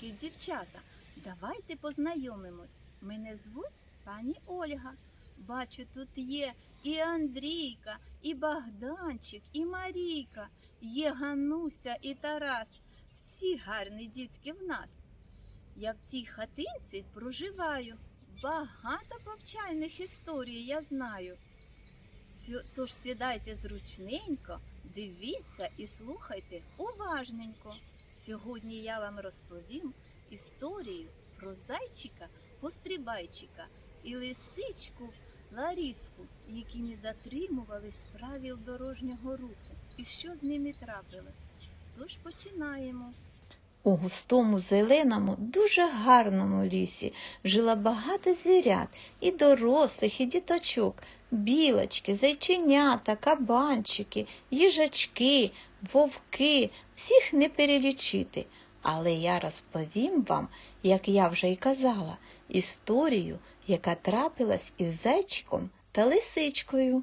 хлопчики, дівчата. Давайте познайомимось. Мене звуть пані Ольга. Бачу, тут є і Андрійка, і Богданчик, і Марійка, є Гануся і Тарас. Всі гарні дітки в нас. Я в цій хатинці проживаю. Багато повчальних історій я знаю. Тож сідайте зручненько, дивіться і слухайте уважненько. Сьогодні я вам розповім історію про зайчика пострібайчика і лисичку Ларіску, які не дотримувались правил дорожнього руху. І що з ними трапилось? Тож починаємо. У густому зеленому, дуже гарному лісі жило багато звірят, і дорослих, і діточок, білочки, зайченята, кабанчики, їжачки, вовки, всіх не перелічити. Але я розповім вам, як я вже й казала, історію, яка трапилась із зайчиком та лисичкою.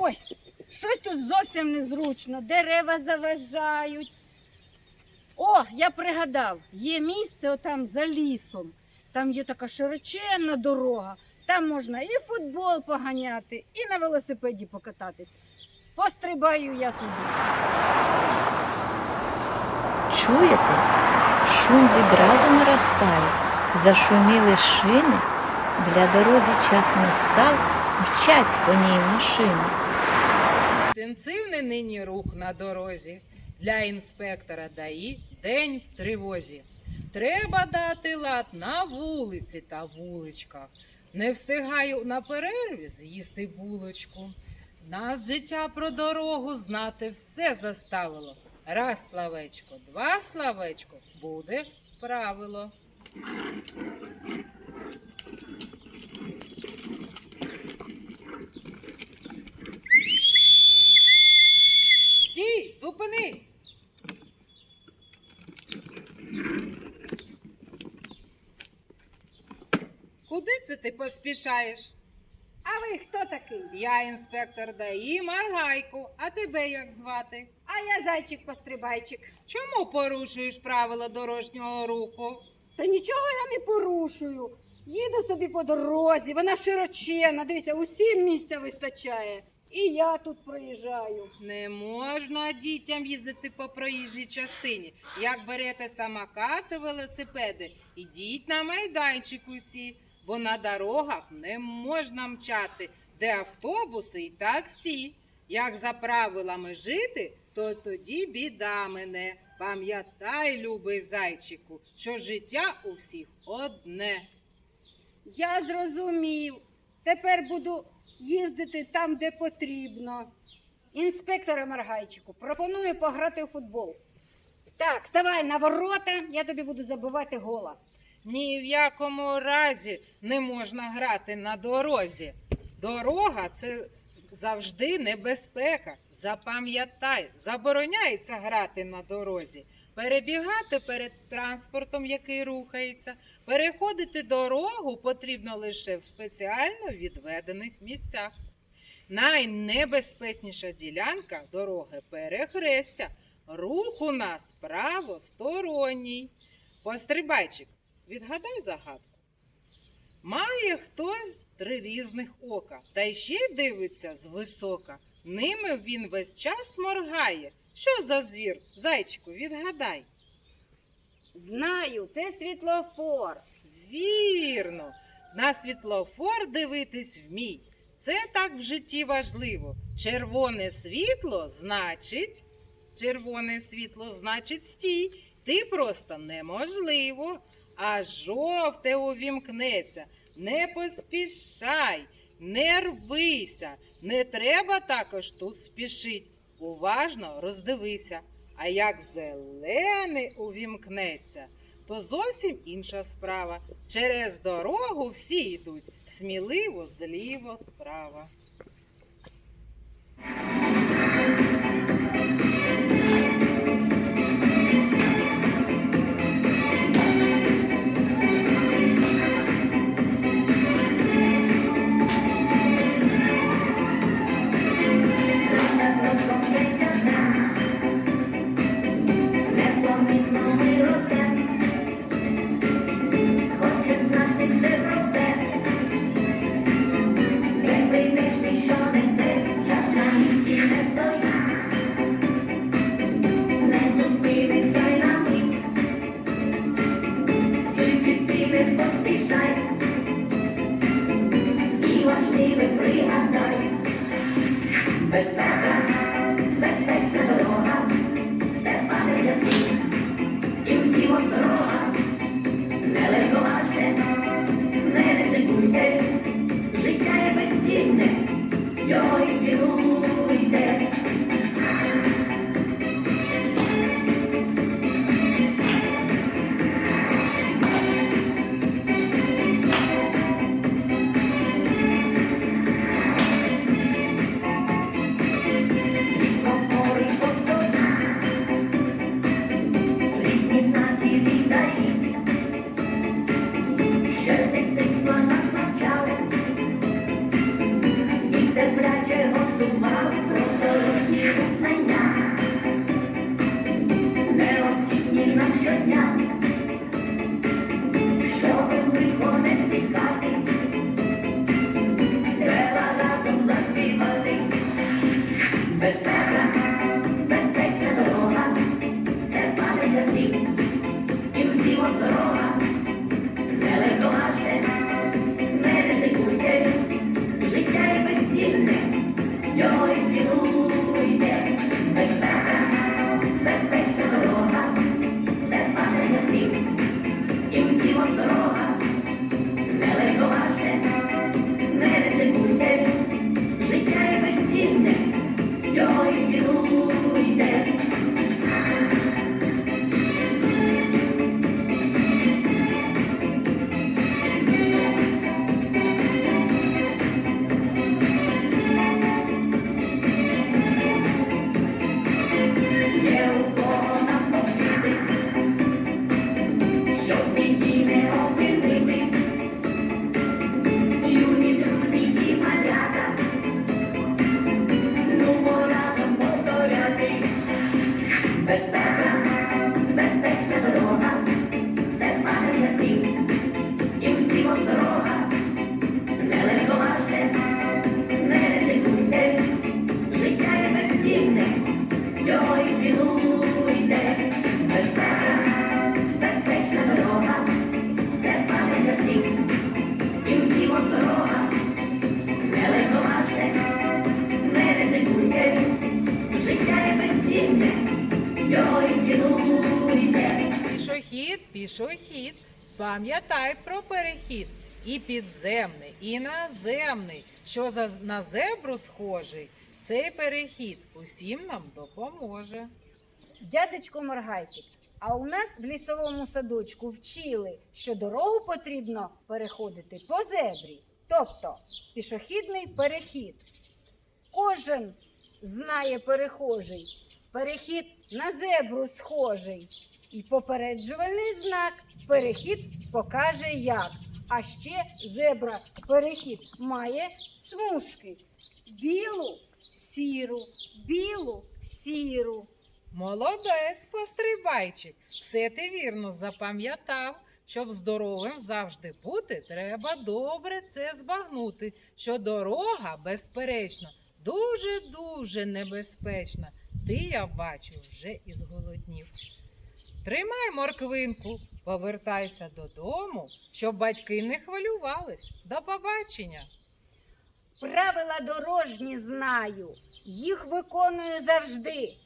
Ой, щось тут зовсім незручно, дерева заважають. О, я пригадав, є місце отам за лісом. Там є така широченна дорога. Там можна і футбол поганяти, і на велосипеді покататись. Пострибаю я туди. Чуєте? Шум відразу наростає. Зашуміли шини. Для дороги час настав, мчать по ній машини. Інтенсивний нині рух на дорозі. Для інспектора ДАІ день в тривозі. Треба дати лад на вулиці та вуличках. Не встигаю на перерві з'їсти булочку. Нас життя про дорогу знати все заставило. Раз славечко, два славечко буде правило. Це ти поспішаєш? А ви хто такий? Я інспектор ДАІ Маргайко, а тебе як звати? А я зайчик-пострибайчик. Чому порушуєш правила дорожнього руху? Та нічого я не порушую. Їду собі по дорозі, вона широченна. Дивіться, усім місця вистачає. І я тут проїжджаю. Не можна дітям їздити по проїжджій частині. Як берете самокати, велосипеди, ідіть на майданчик усі, бо на дорогах не можна мчати, де автобуси і таксі. Як за правилами жити, то тоді біда мене. Пам'ятай, любий зайчику, що життя у всіх одне. Я зрозумів. Тепер буду їздити там, де потрібно. Інспектора Маргайчику, пропоную пограти у футбол. Так, ставай на ворота, я тобі буду забивати гола. Ні в якому разі не можна грати на дорозі. Дорога це завжди небезпека. Запам'ятай, забороняється грати на дорозі. Перебігати перед транспортом, який рухається, переходити дорогу потрібно лише в спеціально відведених місцях. Найнебезпечніша ділянка дороги перехрестя. Рух у нас правосторонній. Пострибайчик, відгадай загадку. Має хто три різних ока, та й ще й дивиться звисока. Ними він весь час моргає. Що за звір? Зайчику, відгадай. Знаю, це світлофор. Вірно, на світлофор дивитись вмій. Це так в житті важливо. Червоне світло значить, червоне світло значить стій. Ти просто неможливо. А жовте увімкнеться. Не поспішай, не рвися. Не треба також тут спішить. Уважно роздивися. А як зелений увімкнеться, то зовсім інша справа. Через дорогу всі йдуть сміливо зліво справа. Пам'ятай про перехід. І підземний, і наземний, що за на зебру схожий. Цей перехід усім нам допоможе. Дядечко Моргайчик, а у нас в лісовому садочку вчили, що дорогу потрібно переходити по зебрі, тобто пішохідний перехід. Кожен знає перехожий, перехід на зебру схожий. І попереджувальний знак перехід покаже як. А ще зебра перехід має смужки білу, сіру, білу, сіру. Молодець, пострибайчик. Все ти вірно запам'ятав. Щоб здоровим завжди бути, треба добре це збагнути, що дорога, безперечно, дуже-дуже небезпечна. Ти, я бачу, вже і зголоднів. Тримай морквинку, повертайся додому, щоб батьки не хвилювались. До побачення. Правила дорожні знаю, їх виконую завжди.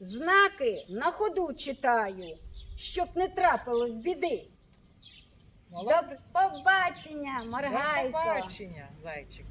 Знаки на ходу читаю, щоб не трапилось біди. Молодець. До побачення, До Маргайко. побачення, зайчику.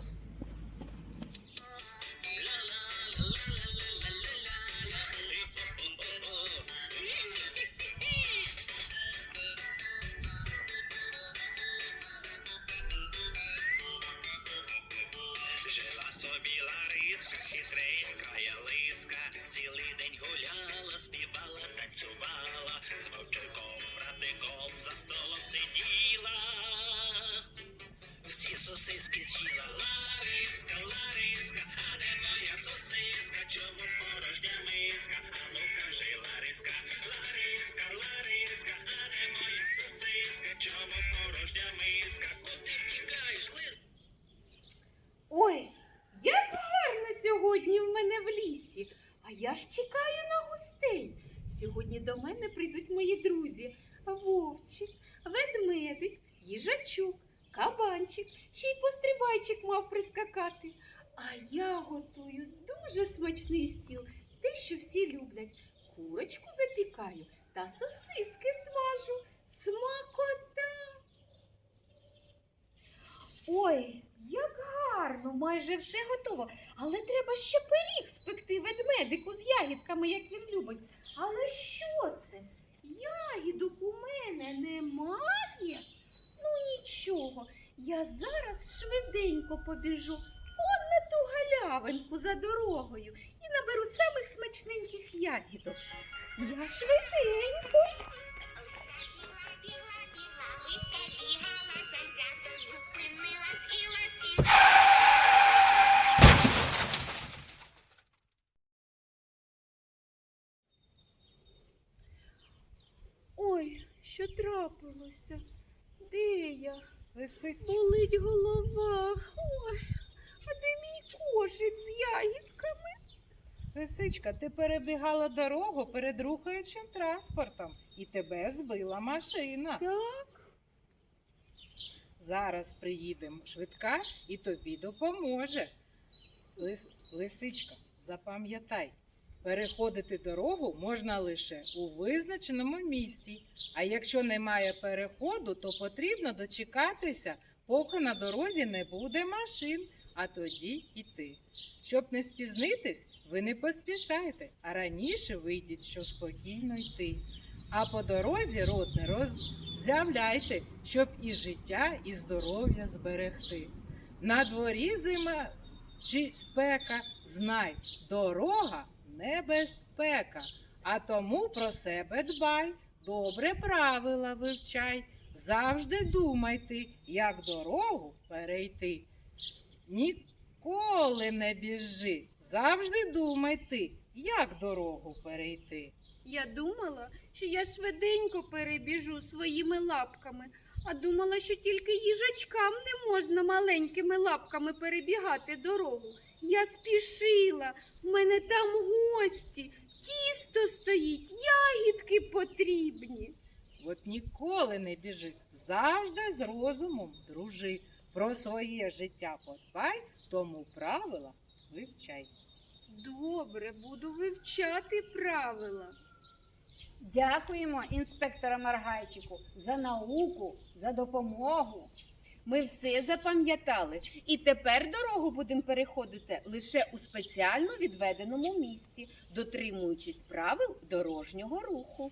Ще й пострибайчик мав прискакати. А я готую дуже смачний стіл, те, що всі люблять. Курочку запікаю та сосиски смажу. Смакота. Ой, як гарно, майже все готово. Але треба ще пиріг спекти ведмедику з ягідками, як він любить. Але що це? Ягідок у мене немає? Ну нічого, я зараз швиденько побіжу он на ту галявинку за дорогою і наберу самих смачненьких ягідок. Я швиденько. Ой, що трапилося? Де я? Лисичка. Болить голова. Ой, а де мій кошик з ягідками? Лисичка, ти перебігала дорогу перед рухаючим транспортом і тебе збила машина. Так, Зараз приїде швидка і тобі допоможе. Лис... Лисичка, запам'ятай, переходити дорогу можна лише у визначеному місці. А якщо немає переходу, то потрібно дочекатися, поки на дорозі не буде машин, а тоді йти. Щоб не спізнитись, ви не поспішайте, а раніше вийдіть, що спокійно йти. А по дорозі рот не роззявляйте, щоб і життя, і здоров'я зберегти. На дворі зима чи спека, знай, дорога небезпека, а тому про себе дбай, добре правила вивчай, завжди думайте, як дорогу перейти. Ніколи не біжи, завжди думайте, як дорогу перейти. я думала, що я швиденько перебіжу своїми лапками, а думала, що тільки їжачкам не можна маленькими лапками перебігати дорогу. Я спішила, в мене там гості, тісто стоїть, ягідки потрібні. От ніколи не біжи, завжди з розумом дружи. Про своє життя подбай, тому правила вивчай. Добре, буду вивчати правила. Дякуємо інспектора Маргайчику за науку, за допомогу. Ми все запам'ятали, і тепер дорогу будемо переходити лише у спеціально відведеному місці, дотримуючись правил дорожнього руху.